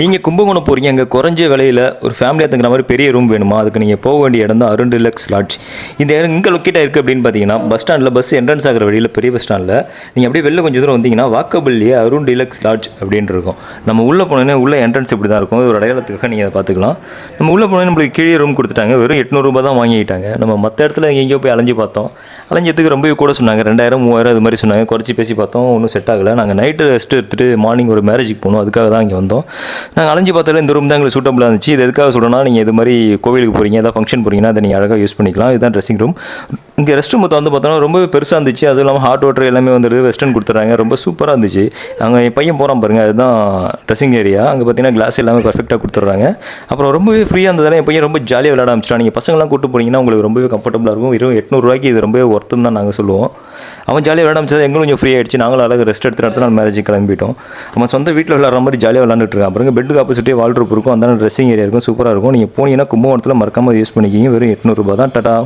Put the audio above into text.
நீங்கள் கும்பகோணம் போகிறீங்க அங்கே குறைஞ்ச விலையில் ஒரு ஃபேமிலியாக தங்குற மாதிரி பெரிய ரூம் வேணுமா? அதுக்கு நீங்கள் போக வேண்டிய இடம் தான் அருண் டிலக்ஸ் லாட்ஜ் இந்த இடம் இங்கே லொக்கேட்டாக இருக்குது அப்படின்னு பார்த்தீங்கன்னா பஸ் ஸ்டாண்டில் பஸ் என்ட்ரன்ஸ் ஆகிற வழியில் பெரிய பஸ் ஸ்டாண்டில் நீங்கள் அப்படியே வெளில கொஞ்சம் தூரம் வந்தீங்கன்னா வாக்கபிள்லேயே அருண் டிலக்ஸ் லாட்ஜ் அப்படின்னு இருக்கும். நம்ம உள்ளே போனோன்னே உள்ள என்ட்ரன்ஸ் இப்படி தான் இருக்கும். ஒரு அடையாளத்துக்காக நீங்கள் அதை பார்த்துக்கலாம். நம்ம உள்ளே போனோன்னே நம்மளுக்கு கீழே ரூம் கொடுத்துட்டாங்க. வெறும் எட்நூறுரூபா தான் வாங்கிட்டாங்க. நம்ம மற்ற இடத்துல எங்கேயோ போய் அலைஞ்சு பார்த்தோம். அலைஞ்சதுக்கு ரொம்ப கூட சொன்னாங்க. ரெண்டாயிரம் மூவாயிரம் அது மாதிரி சொன்னாங்க. குறைச்சி பேசி பார்த்தோம். ஒன்றும் செட் ஆகலை. நாங்கள் நைட்டு ரெஸ்ட் எடுத்துகிட்டு மார்னிங் ஒரு மேரேஜுக்கு போகணும் அதுக்காக தான் இங்கே வந்தோம். நாங்கள் அலைஞ்சு பார்த்ததில் இந்த ரூம் தான் எங்களுக்கு சூட்டபுளாக இருந்துச்சு. இது எதுக்காக சொல்கிறோன்னா நீங்கள் இது மாதிரி கோவிலுக்கு போகிறீங்க ஏதாவது ஃபங்க்ஷன் போகிறீங்கன்னா அதை நீங்கள் அழகாக யூஸ் பண்ணிக்கலாம். இதுதான் ட்ரெஸ்ஸிங் ரூம் இங்கே ரெஸ்ட் ரூம் வந்து பார்த்தோன்னா ரொம்பவே பெருசாக இருந்துச்சு. அதுவும் இல்லாமல் ஹாட் வாட்டர் எல்லாமே வந்துடுது வெஸ்டர்ன் கொடுத்துறாங்க. ரொம்ப சூப்பராக இருந்துச்சு. அங்கே என் பையன் போகிறான் பாருங்கள் அதுதான் ட்ரெஸ்ஸிங் ஏரியா அங்கே பார்த்தீங்கன்னா கிளாஸ் எல்லாமே பர்ஃபெக்டாக கொடுத்துட்றாங்க. அப்புறம் ரொம்பவே ஃப்ரீயாக இருந்ததால் என் பையன் ரொம்ப ஜாலியாக விளையாட ஆரம்பிச்சிட்டான். நீங்கள் பசங்களாம் கூட்டு போனீங்கன்னா உங்களுக்கு ரொம்பவே கம்ஃபர்டபுளாக இருக்கும். வெறும் எட்நூறுரூவாய்க்கு இது ரொம்பவே ஒர்த்துன்னு தான் நாங்கள் சொல்லுவோம். அவன் ஜாலியாக விளையாட ஆரம்பிச்சது எங்களும் கொஞ்சம் ஃப்ரீ ஆயிடுச்சு. நாங்களும் அழகாக ரெஸ்ட் எடுத்து அடுத்த நாள் மேரேஜ் கிளம்பிட்டோம். அவன் சொந்த வீட்டில் விளாட்ற மாதிரி ஜாலியாக விளாண்டுட்டு இருக்கான் அப்புறம் பெட்டுக்கு ஆப்போசிட்டே வால்ட்ரூப் இருக்கும். அந்த ட்ரெஸ்ஸிங் ஏரியா இருக்கும். சூப்பராக இருக்கும். நீங்கள் போனீங்கன்னா கும்பகோணத்தில் மறக்காமல் யூஸ் பண்ணிக்கிங்க. வெறும் எட்நூறுபா தான். டட்டா